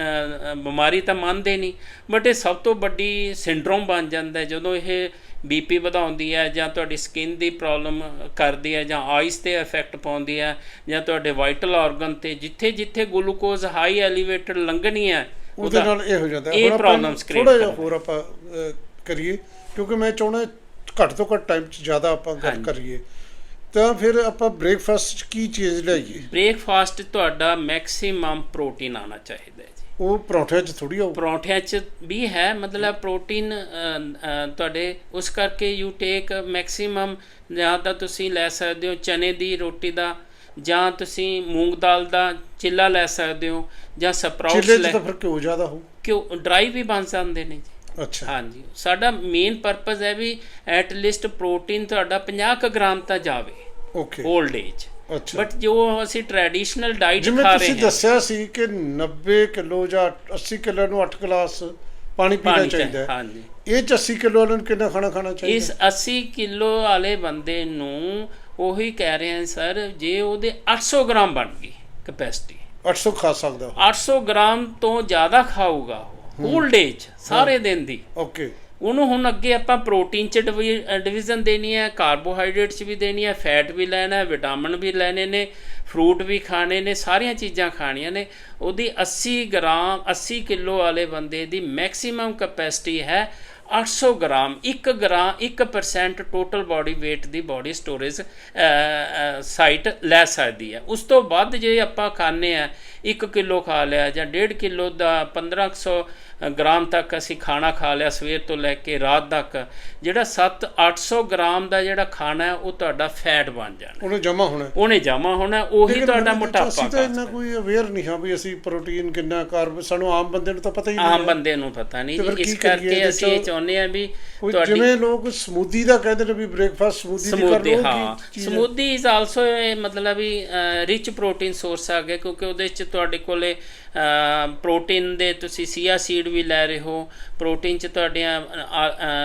ਬਿਮਾਰੀ ਤਾਂ ਮੰਨਦੇ ਨਹੀਂ ਬਟ ਇਹ ਸਭ ਤੋਂ ਵੱਡੀ ਸਿੰਡਰੋਮ ਬਣ ਜਾਂਦਾ ਹੈ ਜਦੋਂ ਇਹ ਬੀਪੀ ਵਧਾਉਂਦੀ ਹੈ ਜਾਂ ਤੁਹਾਡੀ ਸਕਿਨ ਦੀ ਪ੍ਰੋਬਲਮ ਕਰਦੀ ਹੈ ਜਾਂ ਆਈਸ ਤੇ ਇਫੈਕਟ ਪਾਉਂਦੀ ਹੈ ਜਾਂ ਤੁਹਾਡੇ ਵਾਈਟਲ ਆਰਗਨ ਤੇ ਜਿੱਥੇ ਜਿੱਥੇ ਗਲੂਕੋਜ਼ ਹਾਈ ਐਲੀਵੇਟਡ ਲੰਘਣੀ ਹੈ ਉਹਦੇ ਨਾਲ ਇਹ ਹੋ ਜਾਂਦਾ ਇਹ problems create ਥੋੜਾ ਜਿਹਾ। ਹੋਰ ਆਪਾਂ ਕਰੀਏ ਕਿਉਂਕਿ ਮੈਂ ਚਾਹੁੰਦਾ ਘੱਟ ਤੋਂ ਘੱਟ ਟਾਈਮ 'ਚ ਜ਼ਿਆਦਾ ਆਪਾਂ ਗੱਲ। ਕਰੀਏ ਤਾਂ ਫਿਰ ਆਪਾਂ ਬ੍ਰੇਕਫਾਸਟ 'ਚ ਕੀ ਚੀਜ਼ ਲਿਆਈਏ? ਬ੍ਰੇਕਫਾਸਟ ਤੁਹਾਡਾ ਮੈਕਸਿਮਮ ਪ੍ਰੋਟੀਨ ਆਣਾ ਚਾਹੀਦਾ ਹੈ ਜੀ। ਉਹ ਪਰੌਂਠਿਆਂ 'ਚ ਥੋੜੀ ਆਊ ਪਰੌਂਠਿਆਂ 'ਚ ਵੀ ਹੈ ਮਤਲਬ ਪ੍ਰੋਟੀਨ ਤੁਹਾਡੇ ਉਸ ਕਰਕੇ ਯੂ ਟੇਕ ਮੈਕਸਿਮਮ ਜਾਂ ਤਾਂ ਤੁਸੀਂ ਲੈ ਸਕਦੇ ਹੋ ਚਨੇ ਦੀ ਰੋਟੀ ਦਾ ਜਾਂ ਤੁਸੀਂ ਮੂੰਗ ਦਾਲ ਦਾ ਚਿੱਲਾ ਲੈ ਸਕਦੇ ਹੋ ਜਾਂ ਸਪਰਾਊਟਸ ਚਿੱਲੇ 'ਚ ਲੈ ਤਾਂ ਫਿਰ ਕਿਉਂ ਜ਼ਿਆਦਾ ਹੋਊ। ਕਿਉਂ ਡਰਾਈ ਵੀ ਬਣ ਜਾਂਦੇ ਨੇ ਜੀ। ਅੱਛਾ। ਹਾਂਜੀ। ਸਾਡਾ ਮੇਨ ਪਰਪਸ ਹੈ ਵੀ ਐਟ ਲੀਸਟ ਪ੍ਰੋਟੀਨ ਤੁਹਾਡਾ 50 ਕੁ ਗ੍ਰਾਮ ਤਾਂ ਜਾਵੇ। ਓਕੇ 올ਡ ਏਜ ਅੱਛਾ। ਬਟ ਜੋ ਅਸੀਂ ਟ੍ਰੈਡੀਸ਼ਨਲ ਡਾਈਟ ਜਿਵੇਂ ਖਾ ਰਹੇ ਤੁਸੀਂ ਹਾਂ। ਦੱਸਿਆ ਸੀ ਕਿ 90 ਕਿਲੋ ਜਾਂ 80 ਕਿਲੋ ਨੂੰ 8 ਗਲਾਸ ਪਾਣੀ ਪੀਣਾ ਚਾਹੀਦਾ ਹੈ। ਹਾਂਜੀ। ਇਹ 'ਚ 80 ਕਿਲੋ ਵਾਲਿਆਂ ਨੂੰ ਕਿੰਨਾ ਖਾਣਾ ਖਾਣਾ ਚਾਹੀਦਾ ਇਸ 80 ਕਿਲੋ ਵਾਲੇ ਬੰਦੇ ਨੂੰ ਉਹੀ ਕਹਿ ਰਹੇ ਹਾਂ ਸਰ ਜੇ ਉਹਦੇ 800 ਗ੍ਰਾਮ ਬਣ ਗਈ ਕਪੈਸਿਟੀ 800 ਖਾ ਸਕਦਾ 800 ਗ੍ਰਾਮ ਤੋਂ ਜ਼ਿਆਦਾ ਖਾਊਗਾ ਹੋਲ ਡੇ ਚ ਸਾਰੇ ਦਿਨ ਦੀ। ਓਕੇ ਉਹਨੂੰ ਹੁਣ ਅੱਗੇ ਆਪਾਂ ਪ੍ਰੋਟੀਨ ਚ ਡਿਵੀਜ਼ਨ ਦੇਣੀ ਹੈ, ਕਾਰਬੋਹਾਈਡਰੇਟ ਚ ਵੀ ਦੇਣੀ ਹੈ, ਫੈਟ ਵੀ ਲੈਣਾ ਹੈ, ਵਿਟਾਮਿਨ ਵੀ ਲੈਣੇ ਨੇ, ਫਰੂਟ ਵੀ ਖਾਣੇ ਨੇ, ਸਾਰੀਆਂ ਚੀਜ਼ਾਂ ਖਾਣੀਆਂ ਨੇ। ਉਹਦੀ 80 ਗ੍ਰਾਮ 80 ਕਿਲੋ ਵਾਲੇ ਬੰਦੇ ਦੀ ਮੈਕਸਿਮਮ ਕਪੈਸਿਟੀ ਹੈ 800 gram 1 gram 1% total body weight ਦੀ ਬਾਡੀ ਸਟੋਰੇਜ ਸਾਈਟ ਲੈ ਸਕਦੀ ਹੈ। ਉਸ ਤੋਂ ਵੱਧ ਜੇ ਆਪਾਂ ਖਾਣੇ ਆ 1 ਕਿਲੋ ਖਾ ਲਿਆ ਜਾਂ 1.5 ਕਿਲੋ ਦਾ 1500 ਗ੍ਰਾਮ ਤੱਕ ਅਸੀਂ ਖਾਣਾ ਖਾ ਲਿਆ ਸਵੇਰ ਤੋਂ ਲੈ ਕੇ ਰਾਤ ਤੱਕ ਜਿਹੜਾ 7 800 ਗ੍ਰਾਮ ਦਾ ਜਿਹੜਾ ਖਾਣਾ ਹੈ ਉਹ ਤੁਹਾਡਾ ਫੈਟ ਬਣ ਜਾਣਾ ਉਹਨੇ ਜਮਾ ਹੋਣਾ ਉਹਨੇ ਜਮਾ ਹੋਣਾ ਉਹੀ ਤੁਹਾਡਾ ਮੋਟਾਪਾ ਅਸੀਂ ਤਾਂ ਇੰਨਾ ਕੋਈ ਅਵੇਅਰ ਨਹੀਂ ਹਾਂ ਵੀ ਅਸੀਂ ਪ੍ਰੋਟੀਨ ਕਿੰਨਾ ਕਾਰਬ ਸਾਨੂੰ ਆਮ ਬੰਦੇ ਨੂੰ ਤਾਂ ਪਤਾ ਹੀ ਨਹੀਂ ਆਮ। ਬੰਦੇ ਨੂੰ ਪਤਾ ਨਹੀਂ ਇਸ ਕਰਕੇ ਅਸੀਂ ਇਹ? ਚਾਹੁੰਦੇ ਆ ਵੀ ਤੁਹਾਡੀ ਜਿਵੇਂ ਲੋਕ ਸਮੂਦੀ ਦਾ ਕਹਿੰਦੇ ਨੇ ਵੀ ਬ੍ਰੇਕਫਾਸਟ ਸਮੂਦੀ ਦੀ ਕਰ ਸਮੂਦੀ ਲਓ ਹਾਂ? ਸਮੂਦੀ ਇਜ਼ ਆਲਸੋ ਮਤਲਬ ਵੀ ਰਿਚ ਪ੍ਰੋਟੀਨ ਸੋਰਸ ਆ ਗਿਆ ਕਿਉਂਕਿ ਉਹਦੇ ਚ ਤੁਹਾਡੇ ਕੋਲੇ ਪ੍ਰੋਟੀਨ ਦੇ ਤੁਸੀਂ ਸੀਆ ਸੀਡ ਵੀ ਲੈ ਰਹੇ ਹੋ। ਪ੍ਰੋਟੀਨ ਚ ਤੁਹਾਡੀਆਂ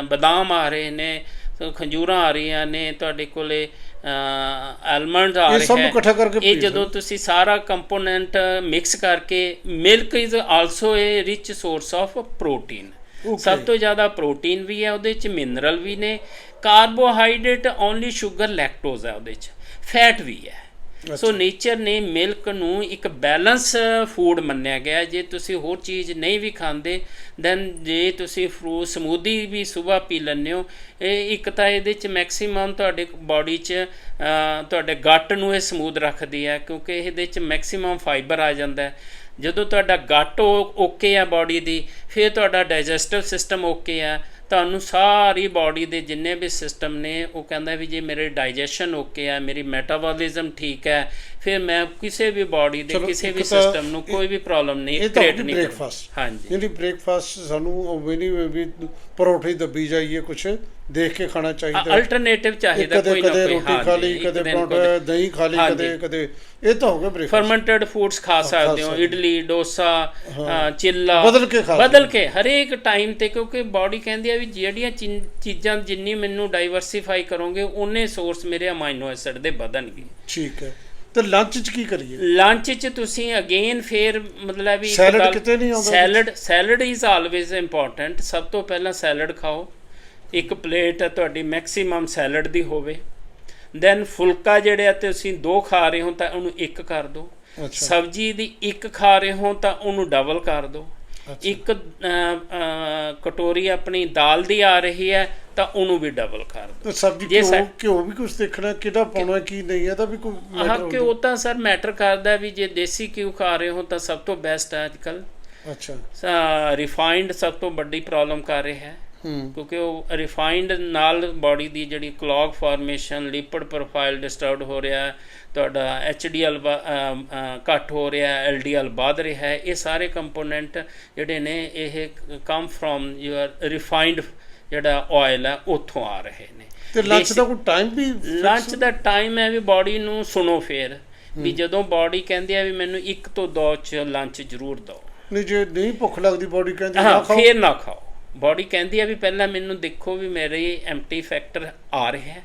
ਬਦਾਮ ਆ ਰਹੇ ਨੇ ਖੰਜੂਰਾਂ ਆ ਰਹੀਆਂ ਨੇ ਤੁਹਾਡੇ ਕੋਲੇ ਆਲਮੰਡ ਆ ਇਹ ਰਹੇ ਹੈ। ਇਕੱਠਾ ਕਰਕੇ ਇਹ ਜਦੋਂ ਤੁਸੀਂ ਸਾਰਾ ਕੰਪੋਨੈਂਟ ਮਿਕਸ ਕਰਕੇ milk is also a rich source of protein. ਸਭ ਤੋਂ ਜ਼ਿਆਦਾ ਪ੍ਰੋਟੀਨ ਵੀ ਹੈ ਉਹਦੇ ਚ ਮਿਨਰਲ ਵੀ ਨੇ। ਕਾਰਬੋਹਾਈਡਰੇਟ ਓਨਲੀ ਸ਼ੂਗਰ ਲੈਕਟੋਜ਼ ਹੈ ਉਹਦੇ ਚ। ਫੈਟ ਵੀ ਹੈ। ਸੋ ਨੇਚਰ ਨੇ ਮਿਲਕ ਨੂੰ ਇੱਕ ਬੈਲੈਂਸ ਫੂਡ ਮੰਨਿਆ ਗਿਆ। ਜੇ ਤੁਸੀਂ ਹੋਰ ਚੀਜ਼ ਨਹੀਂ ਵੀ ਖਾਂਦੇ ਦੈਨ ਜੇ ਤੁਸੀਂ ਫਰੂਟ ਸਮੂਦੀ ਵੀ ਸਵੇਰ ਪੀ ਲੈਂਦੇ ਹੋ ਇਹ ਇੱਕ ਤਾਂ ਇਹਦੇ ਚ ਮੈਕਸਿਮਮ ਤੁਹਾਡੇ ਬਾਡੀ ਚ ਤੁਹਾਡੇ ਗੱਟ ਨੂੰ ਇਹ ਸਮੂਥ ਰੱਖਦੀ ਹੈ ਕਿਉਂਕਿ ਇਹਦੇ ਚ ਮੈਕਸਿਮਮ ਫਾਈਬਰ ਆ ਜਾਂਦਾ ਹੈ। ਜਦੋਂ ਤੁਹਾਡਾ ਗੱਟ ਓਕੇ ਆ ਬਾਡੀ ਦੀ ਫਿਰ ਤੁਹਾਡਾ ਡਾਈਜੈਸਟਿਵ ਸਿਸਟਮ ਓਕੇ ਆ। ਤੁਹਾਨੂੰ ਸਾਰੀ ਬਾਡੀ ਦੇ ਜਿੰਨੇ ਵੀ ਸਿਸਟਮ ਨੇ ਉਹ ਕਹਿੰਦਾ ਵੀ ਜੇ ਮੇਰੇ ਡਾਈਜੈਸ਼ਨ ਓਕੇ ਆ ਮੇਰੀ ਮੈਟਾਬੋਲਿਜ਼ਮ ਠੀਕ ਹੈ ਫਿਰ ਮੈਂ ਕਿਸੇ ਵੀ ਬਾਡੀ ਦੇ ਕਿਸੇ ਵੀ ਸਿਸਟਮ ਨੂੰ ਕੋਈ ਵੀ ਪ੍ਰੋਬਲਮ ਨਹੀਂ ਕ੍ਰੀਏਟ ਨਹੀਂ ਕਰਦੀ। ਹਾਂਜੀ। ਜਿਹੜੀ ਬ੍ਰੇਕਫਾਸਟ ਸਾਨੂੰ ਉਹ ਵੀ ਨਹੀਂ ਵੀ ਪਰੌਠੇ ਦੱਬੀ ਜਾਈਏ ਕੁਛ। ਦੇਖ ਕੇ ਖਾਣਾ ਚਾਹੀਦਾ। ਅਲਟਰਨੇਟਿਵ ਚਾਹੀਦਾ ਕੋਈ ਨਾ ਕਦੇ ਕੋਈ। ਰੋਟੀ ਖਾ ਲਈ ਕਦੇ ਪਰੌਂਠਾ ਦਹੀਂ ਖਾ ਲਈ। ਕਦੇ ਕਦੇ ਇਹ ਤਾਂ ਹੋ ਗਿਆ ਬ੍ਰੇਕਫਾਸਟ ਫਰਮੈਂਟਡ ਫੂਡਸ ਖਾ ਸਕਦੇ ਹੋ। ਇਡਲੀ ਡੋਸਾ ਚਿੱਲਾ। ਬਦਲ ਕੇ ਖਾ ਬਦਲ ਕੇ ਹਰੇਕ ਟਾਈਮ ਤੇ ਕਿਉਂਕਿ ਬਾਡੀ ਕਹਿੰਦੀ ਆ ਵੀ ਜਿਹੜੀਆਂ ਚੀਜ਼ਾਂ ਜਿੰਨੀ ਮੈਨੂੰ ਡਾਈਵਰਸਿਫਾਈ ਕਰੋਗੇ ਉਹਨੇ ਸੋਰਸ ਮੇਰੇ ਅਮਾਈਨੋ ਐਸਿਡ ਦੇ ਵਧਣਗੇ ਠੀਕ ਹੈ। ਤੇ ਲੰਚ 'ਚ ਕੀ ਕਰੀਏ? ਲੰਚ 'ਚ ਤੁਸੀਂ ਅਗੇਨ ਫੇਰ ਮਤਲਬ ਵੀ ਗੱਲ- ਕਿਤੇ ਨਹੀਂ ਆਉਂਦਾ salad salad is always important ਸਭ ਤੋਂ ਪਹਿਲਾਂ ਸੈਲਡ ਖਾਓ। ਇੱਕ ਪਲੇਟ ਤੁਹਾਡੀ ਮੈਕਸਿਮਮ ਸੈਲਡ ਦੀ ਹੋਵੇ। ਦੈਨ ਫੁਲਕਾ ਜਿਹੜਾ ਤੁਸੀਂ ਦੋ ਖਾ ਰਹੇ ਹੋ ਤਾਂ ਉਹਨੂੰ ਇੱਕ ਕਰ ਦਿਓ ਸਬਜੀ ਦੀ ਇੱਕ ਖਾ ਰਹੇ ਹੋ ਤਾਂ ਉਹਨੂੰ ਡਬਲ ਕਰ ਦਿਓ। ਇੱਕ ਕਟੋਰੀ ਆਪਣੀ ਦਾਲ ਦੀ ਆ ਰਹੀ ਹੈ ਤਾਂ ਉਹਨੂੰ ਵੀ ਡਬਲ ਕਰ ਦਿਓ ਤੇ ਸਬਜ਼ੀ ਸਾ- ਘਿਓ ਵੀ ਕੁਝ ਦੇਖਣਾ ਕਿਹੜਾ ਪਾਉਣਾ ਕੀ ਨਹੀਂ ਇਹਦਾ ਵੀ ਕੋਈ ਹਾਂ ਕਿ? ਉਹ ਤਾਂ ਸਰ ਮੈਟਰ ਕਰਦਾ ਵੀ ਜੇ ਦੇਸੀ ਘਿਓ ਖਾ ਰਹੇ ਹੋ ਤਾਂ ਸਭ ਤੋਂ ਬੈਸਟ ਹੈ ਅੱਜਕੱਲ ਅੱਛਾ। ਰਿਫਾਈਨਡ ਸਭ ਤੋਂ ਵੱਡੀ ਪ੍ਰੋਬਲਮ ਕਰ ਰਿਹਾ ਹੈ ਹੂੰ। ਕਿਉਂਕਿ ਉਹ ਰਿਫਾਈਨਡ ਨਾਲ ਬਾਡੀ ਦੀ ਜਿਹੜੀ clog formation lipid profile disturbed ਹੋ ਰਿਹਾ ਹੈ ਤੁਹਾਡਾ ਐਚਡੀਐਲ ਘੱਟ ਹੋ ਰਿਹਾ ਹੈ ਐਲਡੀਐਲ ਵੱਧ ਰਿਹਾ ਹੈ ਇਹ ਸਾਰੇ ਕੰਪੋਨੈਂਟ ਜਿਹੜੇ ਨੇ ਇਹ ਕਮ ਫਰੋਮ ਯੂਅਰ ਰਿਫਾਈਨਡ ਜਿਹੜਾ ਆਇਲ ਹੈ ਉੱਥੋਂ ਆ ਰਹੇ ਨੇ। ਤੇ ਲੰਚ ਦਾ ਕੋਈ ਟਾਈਮ ਵੀ ਲੰਚ ਦਾ ਟਾਈਮ ਹੈ ਵੀ ਬਾਡੀ ਨੂੰ ਸੁਣੋ ਫੇਰ ਵੀ ਜਦੋਂ ਬਾਡੀ ਕਹਿੰਦੀ ਹੈ ਵੀ ਮੈਨੂੰ ਇੱਕ ਤੋਂ ਦੋ ਚ ਲੰਚ ਜ਼ਰੂਰ ਦਿਓ ਨਹੀਂ ਜੇ ਨਹੀਂ ਭੁੱਖ ਲੱਗਦੀ ਬੋਡੀ ਕਹਿੰਦੀ ਨਾ ਖਾਓ। ਫੇਰ ਨਾ ਖਾਓ। ਬਾਡੀ ਕਹਿੰਦੀ ਹੈ ਵੀ ਪਹਿਲਾਂ ਮੈਨੂੰ ਦੇਖੋ ਵੀ ਮੇਰੇ ਐਮਟੀ ਫੈਕਟਰ ਆ ਰਿਹਾ ਹੈ।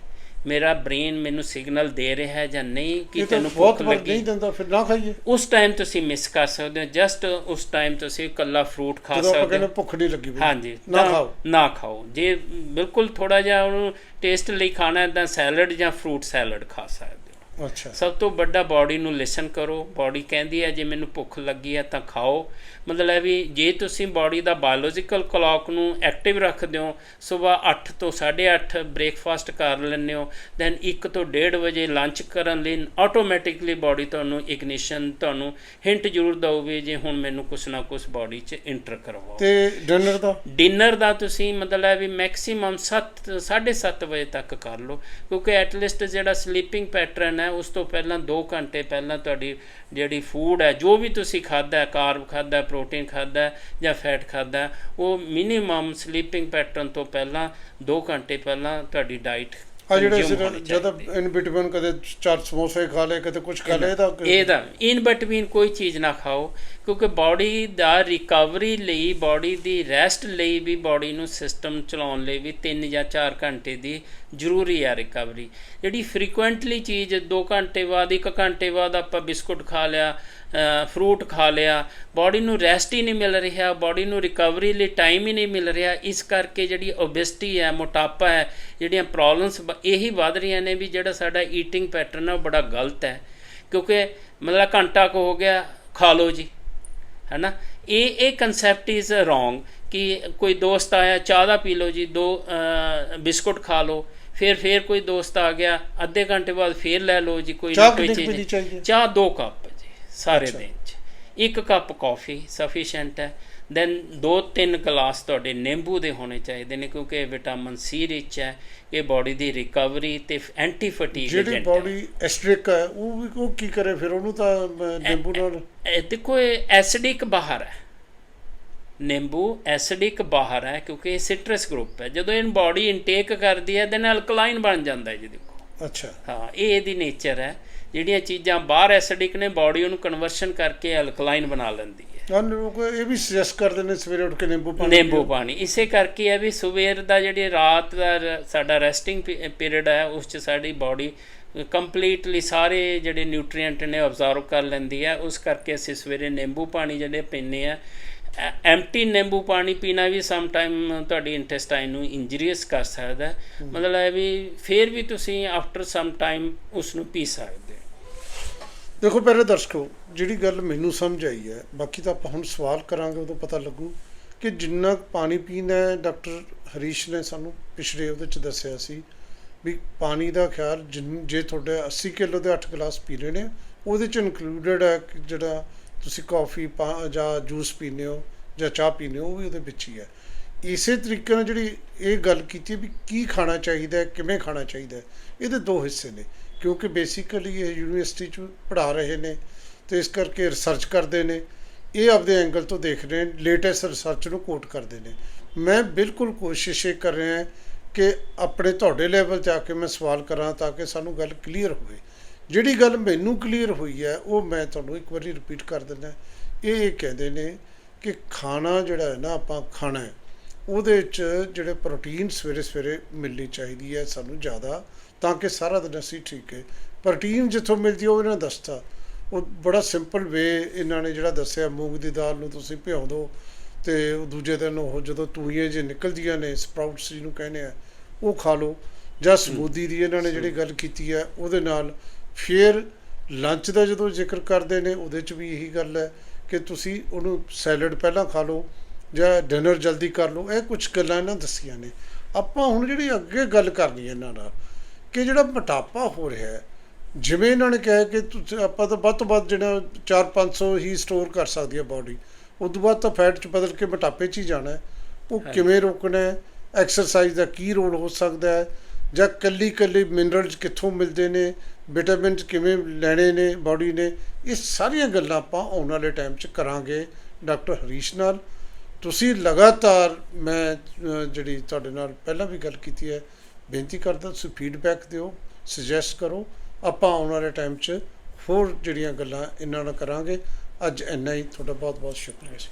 ਮੇਰਾ ਬ੍ਰੇਨ ਮੈਨੂੰ ਸਿਗਨਲ ਦੇ ਰਿਹਾ ਹੈ ਜਾਂ ਨਹੀਂ ਕਿ ਤੈਨੂੰ ਭੁੱਖ ਲੱਗੀ। ਨਹੀਂ ਦਿੰਦਾ ਫਿਰ ਨਾ ਖਾਈਏ। ਉਸ ਟਾਈਮ ਤੁਸੀਂ ਮਿਸ ਕਰ ਸਕਦੇ ਹੋ। ਜਸਟ ਉਸ ਟਾਈਮ ਤੁਸੀਂ ਇਕੱਲਾ ਫਰੂਟ ਖਾ ਜਦੋਂ ਸਕਦੇ ਕਹਿੰਦੇ ਹੋ। ਭੁੱਖ ਨਹੀਂ ਲੱਗੀ। ਹਾਂਜੀ ਨਾ ਖਾਓ। ਨਾ ਖਾਓ। ਜੇ ਬਿਲਕੁਲ ਥੋੜਾ ਜਿਹਾ ਉਹਨੂੰ ਟੇਸਟ ਲਈ ਖਾਣਾ ਹੈ ਤਾਂ ਸੈਲਡ ਜਾਂ ਫਰੂਟ ਸੈਲਡ ਖਾ ਸਕਦੇ ਅੱਛਾ। ਸਭ ਤੋਂ ਵੱਡਾ ਬਾਡੀ ਨੂੰ ਲਿਸਨ ਕਰੋ। ਬਾਡੀ ਕਹਿੰਦੀ ਹੈ ਜੇ ਮੈਨੂੰ ਭੁੱਖ ਲੱਗੀ ਹੈ ਤਾਂ ਖਾਓ। ਮਤਲਬ ਹੈ ਵੀ ਜੇ ਤੁਸੀਂ ਬਾਡੀ ਦਾ ਬਾਇਓਲੋਜੀਕਲ ਕਲੌਕ ਨੂੰ ਐਕਟਿਵ ਰੱਖਦੇ ਹੋ ਸਵੇਰ 8 ਤੋਂ 8:30 ਬ੍ਰੇਕਫਾਸਟ ਕਰ ਲੈਂਦੇ ਹੋ ਦੈਨ 1 ਤੋਂ 1:30 ਵਜੇ ਲੰਚ ਕਰਨ ਲਈ ਆਟੋਮੈਟਿਕਲੀ ਬਾਡੀ ਤੁਹਾਨੂੰ ਇਗਨੀਸ਼ਨ ਤੁਹਾਨੂੰ ਹਿੰਟ ਜ਼ਰੂਰ ਦਊਗੀ ਜੇ ਹੁਣ ਮੈਨੂੰ ਕੁਛ ਨਾ ਕੁਛ ਬਾਡੀ 'ਚ ਇੰਟਰ ਕਰਵਾਓ। ਤੇ ਡਿਨਰ ਦਾ? ਡਿਨਰ ਦਾ ਤੁਸੀਂ ਮਤਲਬ ਹੈ ਵੀ ਮੈਕਸਿਮਮ 7 7:30 ਵਜੇ ਤੱਕ ਕਰ ਲਓ ਕਿਉਂਕਿ ਐਟਲੀਸਟ ਜਿਹੜਾ ਸਲੀਪਿੰਗ ਪੈਟਰਨ ਹੈ ਉਸ ਤੋਂ ਪਹਿਲਾਂ 2 ਘੰਟੇ ਪਹਿਲਾਂ ਤੁਹਾਡੀ ਜਿਹੜੀ ਫੂਡ ਹੈ, ਜੋ ਵੀ ਤੁਸੀਂ ਖਾਦਾ ਹੈ ਕਾਰਬ ਖਾਦਾ ਪ੍ਰੋਟੀਨ ਖਾਦਾ ਜਾਂ ਫੈਟ ਖਾਦਾ ਉਹ ਮਿਨੀਮਮ ਸਲੀਪਿੰਗ ਪੈਟਰਨ ਤੋਂ ਪਹਿਲਾਂ 2 ਘੰਟੇ ਪਹਿਲਾਂ ਤੁਹਾਡੀ ਡਾਈਟ ਆ ਜਿਹੜੇ ਜਦ ਇਨ ਬਿਟਵੀਨ ਕਦੇ ਚਾਰ ਸਮੋਸੇ ਖਾ ਲਏ ਕਦੇ ਕੁਝ ਖਾ ਲਏ ਇਹਦਾ ਇਹਦਾ ਇਨ ਬਿਟਵੀਨ ਕੋਈ ਚੀਜ਼ ਨਾ ਖਾਓ ਕਿਉਂਕਿ ਬਾਡੀ ਦਾ ਰਿਕਵਰੀ ਲਈ ਬਾਡੀ ਦੀ ਰੈਸਟ ਲਈ ਵੀ ਬਾਡੀ ਨੂੰ ਸਿਸਟਮ ਚਲਾਉਣ ਲਈ ਵੀ 3 ਜਾਂ 4 ਘੰਟੇ ਦੀ ਜ਼ਰੂਰੀ ਹੈ ਰਿਕਵਰੀ ਜਿਹੜੀ ਫ੍ਰੀਕੁਐਂਟਲੀ ਚੀਜ਼ 2 ਘੰਟੇ ਬਾਅਦ 1 ਘੰਟੇ ਬਾਅਦ ਆਪਾਂ ਬਿਸਕੁਟ ਖਾ ਲਿਆ ਫਰੂਟ ਖਾ ਲਿਆ। ਬਾਡੀ ਨੂੰ ਰੈਸਟ ਹੀ ਨਹੀਂ ਮਿਲ ਰਿਹਾ ਬਾਡੀ ਨੂੰ ਰਿਕਵਰੀ ਲਈ ਟਾਈਮ ਹੀ ਨਹੀਂ ਮਿਲ ਰਿਹਾ। ਇਸ ਕਰਕੇ ਜਿਹੜੀ ਓਬੈਸਿਟੀ ਹੈ ਮੋਟਾਪਾ ਹੈ ਜਿਹੜੀਆਂ ਪ੍ਰੋਬਲਮਸ ਇਹੀ ਵੱਧ ਰਹੀਆਂ ਨੇ ਵੀ ਜਿਹੜਾ ਸਾਡਾ ਈਟਿੰਗ ਪੈਟਰਨ ਹੈ ਉਹ ਬੜਾ ਗਲਤ ਹੈ। ਕਿਉਂਕਿ ਮਤਲਬ ਘੰਟਾ ਕੋ ਹੋ ਗਿਆ ਖਾ ਲਓ ਜੀ। ਹੈਨਾ? ਇਹ ਇਹ ਕਨਸੈਪਟ ਇਜ਼ ਰੋਂਗ ਕਿ ਕੋਈ ਦੋਸਤ ਆਇਆ ਚਾਹ ਦਾ ਪੀ ਲਓ ਜੀ ਦੋ ਬਿਸਕੁਟ ਖਾ ਲਓ। ਫਿਰ ਫਿਰ ਕੋਈ ਦੋਸਤ ਆ ਗਿਆ ਅੱਧੇ ਘੰਟੇ ਬਾਅਦ ਫਿਰ ਲੈ ਲਓ ਜੀ ਕੋਈ ਕੋਈ ਚੀਜ਼? ਚਾਹ ਦੋ ਕੱਪ। ਸਾਰੇ। ਦਿਨ ਚ। ਇੱਕ ਕੱਪ ਕਾਫੀ ਸਫੀਸ਼ੀਐਂਟ ਹੈ। ਦੈਨ ਦੋ ਤਿੰਨ ਗਲਾਸ ਤੁਹਾਡੇ ਨਿੰਬੂ ਦੇ ਹੋਣੇ ਚਾਹੀਦੇ ਨੇ ਕਿਉਂਕਿ ਇਹ ਵਿਟਾਮਿਨ ਸੀ ਰਿਚ ਹੈ। ਇਹ ਬਾਡੀ ਦੀ ਰਿਕਵਰੀ ਤੇ ਐਂਟੀ ਫਟੀਗ ਜਿਹੜੀ ਬਾਡੀ ਐਸਟ੍ਰਿਕ ਹੈ ਉਹ ਵੀ ਉਹ ਕੀ ਕਰੇ ਫਿਰ? ਉਹਨੂੰ ਤਾਂ ਨਿੰਬੂ ਨਾਲ ਦੇਖੋ ਇਹ ਐਸਿਡਿਕ ਬਾਹਰ ਹੈ। ਨਿੰਬੂ ਐਸਿਡਿਕ ਬਾਹਰ ਹੈ ਕਿਉਂਕਿ ਇਹ ਸਿਟਰਸ ਗਰੁੱਪ ਹੈ। ਜਦੋਂ ਇਹ ਬਾਡੀ ਇਨਟੇਕ ਕਰਦੀ ਹੈ ਦੈਨ ਅਲਕਲਾਈਨ ਬਣ ਜਾਂਦਾ ਹੈ ਜੀ ਦੇਖੋ। ਅੱਛਾ। ਹਾਂ ਇਹ ਇਹਦੀ ਨੇਚਰ ਹੈ। ਜਿਹੜੀਆਂ ਚੀਜ਼ਾਂ ਬਾਹਰ ਐਸਿਡਿਕ ਨੇ ਬਾਡੀ ਉਹਨੂੰ ਕਨਵਰਸ਼ਨ ਕਰਕੇ ਅਲਕਲਾਈਨ ਬਣਾ ਲੈਂਦੀ ਹੈ। ਹਾਂ ਲੋਕ ਇਹ ਵੀ ਸੁਜੈਸਟ ਕਰਦੇ ਨੇ ਸਵੇਰੇ ਉੱਠ ਕੇ ਨਿੰਬੂ ਪਾਣੀ ਨਿੰਬੂ ਪਾਣੀ। ਇਸੇ ਕਰਕੇ ਹੈ ਵੀ ਸਵੇਰ ਦਾ ਜਿਹੜੀ ਰਾਤ ਦਾ ਸਾਡਾ ਰੈਸਟਿੰਗ ਪੀਰੀਅਡ ਹੈ ਉਸ 'ਚ ਸਾਡੀ ਬਾਡੀ ਕੰਪਲੀਟਲੀ ਸਾਰੇ ਜਿਹੜੇ ਨਿਊਟ੍ਰੀਐਂਟ ਨੇ ਆਬਜ਼ਰਵ ਕਰ ਲੈਂਦੀ ਹੈ। ਉਸ ਕਰਕੇ ਅਸੀਂ ਸਵੇਰੇ ਨਿੰਬੂ ਪਾਣੀ ਜਿਹੜੇ ਪੀਂਦੇ ਆ ਐਮਟੀ ਨਿੰਬੂ ਪਾਣੀ ਪੀਣਾ ਵੀ ਸਮ ਟਾਈਮ ਤੁਹਾਡੀ ਇੰਟੈਸਟਾਈਨ ਨੂੰ ਇੰਜਰੀਅਸ ਕਰ ਸਕਦਾ। ਮਤਲਬ ਹੈ ਵੀ ਫਿਰ ਵੀ ਤੁਸੀਂ ਆਫਟਰ ਸਮ ਟਾਈਮ ਉਸ ਨੂੰ ਪੀ ਸਕਦੇ ਦੇਖੋ ਪਹਿਲੇ ਦਰਸ਼ਕੋ, ਜਿਹੜੀ ਗੱਲ ਮੈਨੂੰ ਸਮਝ ਆਈ ਹੈ, ਬਾਕੀ ਤਾਂ ਆਪਾਂ ਹੁਣ ਸਵਾਲ ਕਰਾਂਗੇ ਉਦੋਂ ਪਤਾ ਲੱਗੂ ਕਿ ਜਿੰਨਾ ਕੁ ਪਾਣੀ ਪੀਣਾ ਹੈ, ਡਾਕਟਰ ਹਰੀਸ਼ ਨੇ ਸਾਨੂੰ ਪਿਛਲੇ ਉਹਦੇ ਚ ਦੱਸਿਆ ਸੀ ਵੀ ਪਾਣੀ ਦਾ ਖਿਆਲ ਜਿੰਨ- ਜੇ ਤੁਹਾਡੇ 80 ਕਿਲੋ ਦੇ 8 ਗਲਾਸ ਪੀ ਰਹੇ ਨੇ, ਉਹਦੇ ਚ ਇਨਕਲੂਡਡ ਹੈ ਕਿ ਜਿਹੜਾ ਤੁਸੀਂ ਕਾਫੀ ਜਾਂ ਜੂਸ ਪੀਂਦੇ ਹੋ, ਜਾਂ ਚਾਹ ਪੀਂਦੇ ਹੋ, ਉਹ ਵੀ ਉਹਦੇ ਵਿੱਚ ਹੀ ਹੈ। ਇਸੇ ਤਰੀਕੇ ਨਾਲ ਜਿਹੜੀ ਇਹ ਗੱਲ ਕੀਤੀ ਵੀ ਕੀ ਖਾਣਾ ਚਾਹੀਦਾ ਹੈ, ਕਿਵੇਂ ਖਾਣਾ ਚਾਹੀਦਾ ਹੈ, ਇਹਦੇ ਦੋ ਹਿੱਸੇ ਨੇ। ਕਿਉਂਕਿ ਬੇਸਿਕਲੀ ਇਹ ਯੂਨੀਵਰਸਿਟੀ ਚ ਪੜ੍ਹਾ ਰਹੇ ਨੇ ਤੇ ਇਸ ਕਰਕੇ ਰਿਸਰਚ ਕਰਦੇ ਨੇ। ਇਹ ਆਪਦੇ ਐਂਗਲ ਤੋਂ ਦੇਖ ਰਹੇ ਨੇ ਲੇਟੈਸਟ ਰਿਸਰਚ ਨੂੰ ਕੋਟ ਕਰਦੇ ਨੇ। ਮੈਂ ਬਿਲਕੁਲ ਕੋਸ਼ਿਸ਼ ਇਹ ਕਰ ਰਿਹਾ ਕਿ ਆਪਣੇ ਤੁਹਾਡੇ ਲੈਵਲ ਤੇ ਆ ਕੇ ਮੈਂ ਸਵਾਲ ਕਰਾਂ ਤਾਂ ਕਿ ਸਾਨੂੰ ਗੱਲ ਕਲੀਅਰ ਹੋਵੇ। ਜਿਹੜੀ ਗੱਲ ਮੈਨੂੰ ਕਲੀਅਰ ਹੋਈ ਹੈ, ਉਹ ਮੈਂ ਤੁਹਾਨੂੰ ਇੱਕ ਵਾਰੀ ਰਿਪੀਟ ਕਰ ਦਿੰਦਾ ਇਹ ਇਹ ਕਹਿੰਦੇ ਨੇ ਕਿ ਖਾਣਾ ਜਿਹੜਾ ਹੈ ਨਾ, ਆਪਾਂ ਖਾਣਾ ਉਹਦੇ 'ਚ ਜਿਹੜੇ ਪ੍ਰੋਟੀਨ ਸਵੇਰੇ ਸਵੇਰੇ ਮਿਲਣੀ ਚਾਹੀਦੀ ਹੈ, ਸਾਨੂੰ ਜ਼ਿਆਦਾ ਤਾਂ ਕਿ ਸਾਰਾ ਦਿਨ ਅਸੀਂ ਠੀਕ ਹੈ। ਪ੍ਰੋਟੀਨ ਜਿੱਥੋਂ ਮਿਲਦੀ ਉਹ ਇਹਨਾਂ ਦੱਸਤਾ। ਉਹ ਬੜਾ ਸਿੰਪਲ ਵੇ ਇਹਨਾਂ ਨੇ ਜਿਹੜਾ ਦੱਸਿਆ, ਮੂੰਗ ਦੀ ਦਾਲ ਨੂੰ ਤੁਸੀਂ ਭਿਉਂ ਦਿਓ ਤੇ ਦੂਜੇ ਦਿਨ ਉਹ ਜਦੋਂ ਤੂਈਆਂ ਜੇ ਨਿਕਲਦੀਆਂ ਨੇ ਸਪਰਾਊਟਸ ਜਿਹਨੂੰ ਕਹਿੰਦੇ ਆ, ਉਹ ਖਾ ਲਓ। ਜਾਂ ਸਮੂਦੀ ਦੀ ਇਹਨਾਂ ਨੇ ਜਿਹੜੀ ਗੱਲ ਕੀਤੀ ਹੈ ਉਹਦੇ ਨਾਲ ਫਿਰ ਲੰਚ ਦਾ ਜਦੋਂ ਜ਼ਿਕਰ ਕਰਦੇ ਨੇ, ਉਹਦੇ 'ਚ ਵੀ ਇਹੀ ਗੱਲ ਹੈ ਕਿ ਤੁਸੀਂ ਉਹਨੂੰ ਸੈਲਡ ਪਹਿਲਾਂ ਖਾ ਲਓ ਜਾਂ ਡਿਨਰ ਜਲਦੀ ਕਰ ਲਓ। ਇਹ ਕੁਝ ਗੱਲਾਂ ਇਹਨਾਂ ਦੱਸੀਆਂ ਨੇ। ਆਪਾਂ ਹੁਣ ਜਿਹੜੀ ਅੱਗੇ ਗੱਲ ਕਰਨੀ ਹੈ ਇਹਨਾਂ ਨਾਲ ਕਿ ਜਿਹੜਾ ਮੋਟਾਪਾ ਹੋ ਰਿਹਾ ਹੈ ਜਿਵੇਂ ਇਹਨਾਂ ਨੇ ਕਿਹਾ ਕਿ ਤੁਸੀਂ ਆਪਾਂ ਤਾਂ ਵੱਧ ਤੋਂ ਵੱਧ ਜਿਹੜਾ 4-500 ਹੀ ਸਟੋਰ ਕਰ ਸਕਦੀ ਹੈ ਬਾਡੀ ਉਸ ਤੋਂ ਬਾਅਦ ਤਾਂ ਫੈਟ ਚ ਬਦਲ ਕੇ ਮੋਟਾਪੇ 'ਚ ਹੀ ਜਾਣਾ ਹੈ ਉਹ। ਕਿਵੇਂ ਰੋਕਣਾ ਹੈ ਐਕਸਰਸਾਈਜ਼ ਦਾ ਕੀ ਰੋਲ ਹੋ ਸਕਦਾ ਹੈ ਜਾਂ ਕੱਲੀ ਕੱਲੀ ਮਿਨਰਲਸ ਕਿੱਥੋਂ ਮਿਲਦੇ ਨੇ ਵਿਟਾਮਿਨਸ ਕਿਵੇਂ ਲੈਣੇ ਨੇ ਬਾਡੀ ਨੇ ਇਹ ਸਾਰੀਆਂ ਗੱਲਾਂ ਆਪਾਂ ਆਉਣ ਵਾਲੇ ਟਾਈਮ 'ਚ ਕਰਾਂਗੇ ਡਾਕਟਰ ਹਰੀਸ਼ ਨਾਲ ਤੁਸੀਂ ਲਗਾਤਾਰ ਮੈਂ ਜਿਹੜੀ ਤੁਹਾਡੇ ਨਾਲ ਪਹਿਲਾਂ ਵੀ ਗੱਲ ਕੀਤੀ ਹੈ ਬੇਨਤੀ ਕਰਦਾ ਤੁਸੀਂ ਫੀਡਬੈਕ ਦਿਓ ਸੁਜੈਸਟ ਕਰੋ। ਆਪਾਂ ਆਉਣ ਵਾਲੇ ਟਾਈਮ 'ਚ ਹੋਰ ਜਿਹੜੀਆਂ ਗੱਲਾਂ ਇਹਨਾਂ ਨਾਲ ਕਰਾਂਗੇ। ਅੱਜ ਇੰਨਾ ਹੀ। ਤੁਹਾਡਾ ਬਹੁਤ ਬਹੁਤ ਸ਼ੁਕਰੀਆ ਜੀ।